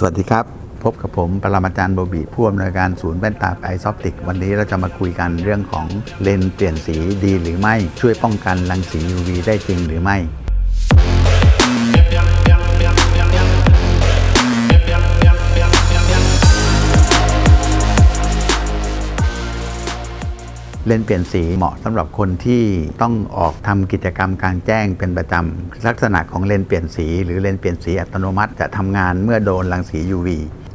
สวัสดีครับ พบกับผมปรมาจารย์โบบีผู้อำนวยการศูนย์แว่นตาไอซอปติก วันนี้เราจะมาคุยกันเรื่องของเลนส์เปลี่ยนสีดีหรือไม่ช่วยป้องกันรังสี UV ได้จริงหรือไม่ เลนส์เปลี่ยนสีเหมาะสำหรับคนที่ต้องออกทำกิจกรรมกลางแจ้งเป็นประจำลักษณะของเลนส์เปลี่ยนสี หรือเลนส์เปลี่ยนสีอัตโนมัติ จะทำงานเมื่อโดนรังสี UV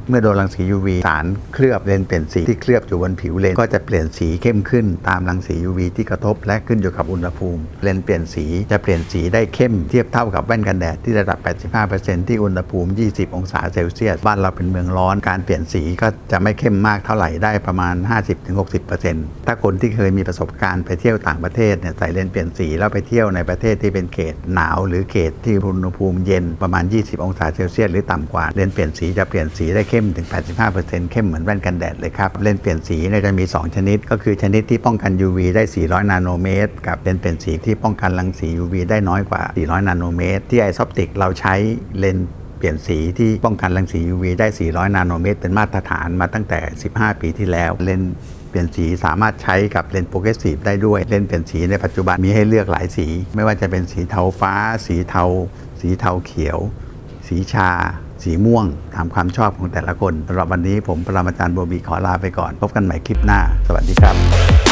เมื่อโดนรังสี UV สารเคลือบเลนเปลี่ยนสีที่เคลือบอยู่บนผิวเลนก็จะเปลี่ยนสีเข้มขึ้นตามรังสี UV ที่กระทบและขึ้นอยู่กับอุณหภูมิ เลนเปลี่ยนสีจะเปลี่ยนสีได้เข้ม เทียบเท่ากับแว่นกันแดดที่ระดับ 85%ที่อุณหภูมิ 20 องศาเซลเซียสบ้านเราเป็นเมืองร้อนการเปลี่ยนสีก็จะไม่เข้มมากเท่าไหร่ได้ประมาณ 50-60%ถ้าคนที่เคยมีประสบการณ์ไปเที่ยวต่างประเทศเนี่ยใส่เลนเปลี่ยนสีแล้วไปเที่ยวในประเทศที่เป็นเขตหนาว หรือเขตที่อุณหภูมิเย็นประมาณ 20 องศาเซลเซียสหรือต่ำกว่าเลนเปลี่ยนสีจะเปลี่ยนสีได้เข้มถึง 85%เข้มเหมือนแว่นกันแดดเลยครับ เลนส์เปลี่ยนสีเนี่ยจะมี 2 ชนิด ก็คือชนิดที่ป้องกัน UV ได้ 400 นาโนเมตร กับเลนส์เปลี่ยนสีที่ป้องกันรังสี UV ได้น้อยกว่า 400 นาโนเมตร ที่ไอซอปติกเราใช้เลนส์เปลี่ยนสีที่ป้องกันรังสี UV ได้ 400 นาโนเมตร เป็นมาตรฐานมาตั้งแต่ 15 ปีที่แล้ว เลนเปลี่ยนสีสามารถใช้กับเลนส์โปรเกรสซีฟได้ด้วย เลนส์เปลี่ยนสีในปัจจุบันมีให้เลือกหลายสี ไม่ว่าจะเป็นสีเทาฟ้า สีเทา สีเทาเขียว สีชา สีม่วงตามความชอบของแต่ละคนสำหรับวันนี้ผมปรมาจารย์โบบีขอลาไปก่อน พบกันใหม่คลิปหน้า สวัสดีครับ